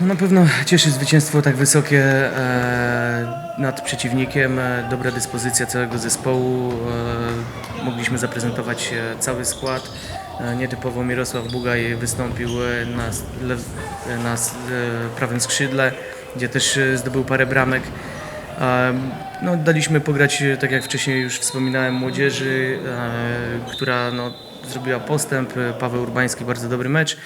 Na pewno cieszy zwycięstwo tak wysokie e, nad przeciwnikiem, e, dobra dyspozycja całego zespołu. E, mogliśmy zaprezentować e, cały skład. E, nietypowo Mirosław Bugaj wystąpił e, na, lew, na e, prawym skrzydle, gdzie też zdobył parę bramek. E, No, daliśmy pograć, tak jak wcześniej już wspominałem, młodzieży, e, która no, zrobiła postęp. Paweł Urbański bardzo dobry mecz.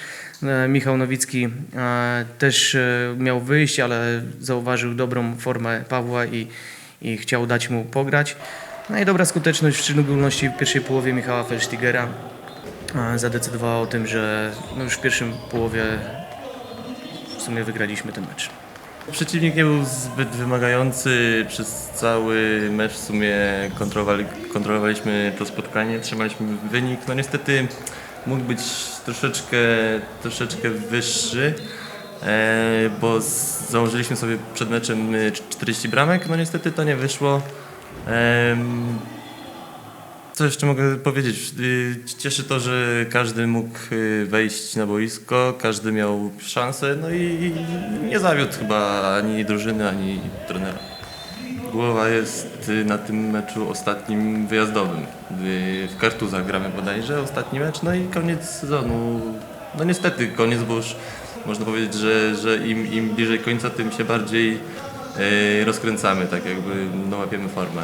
E, Michał Nowicki e, też e, miał wyjść, ale zauważył dobrą formę Pawła i, i chciał dać mu pograć. No i dobra skuteczność, w szczególności w pierwszej połowie Michała Felstigera e, zadecydowała o tym, że no już w pierwszym połowie w sumie wygraliśmy ten mecz. Przeciwnik nie był zbyt wymagający. Przez cały mecz w sumie kontrolowali, kontrolowaliśmy to spotkanie, trzymaliśmy wynik. No niestety mógł być troszeczkę, troszeczkę wyższy, e, bo założyliśmy sobie przed meczem e, 40 bramek. No niestety to nie wyszło. Co jeszcze mogę powiedzieć? Y, Cieszy to, że każdy mógł wejść na boisko, każdy miał szansę, no i nie zawiódł chyba ani drużyny, ani trenera. Głowa jest y, na tym meczu ostatnim wyjazdowym. Y, W Kartuzach gramy bodajże, ostatni mecz, no i koniec sezonu. No niestety koniec, bo już można powiedzieć, że, że im, im bliżej końca, tym się bardziej y, rozkręcamy, tak jakby no, łapiemy formę.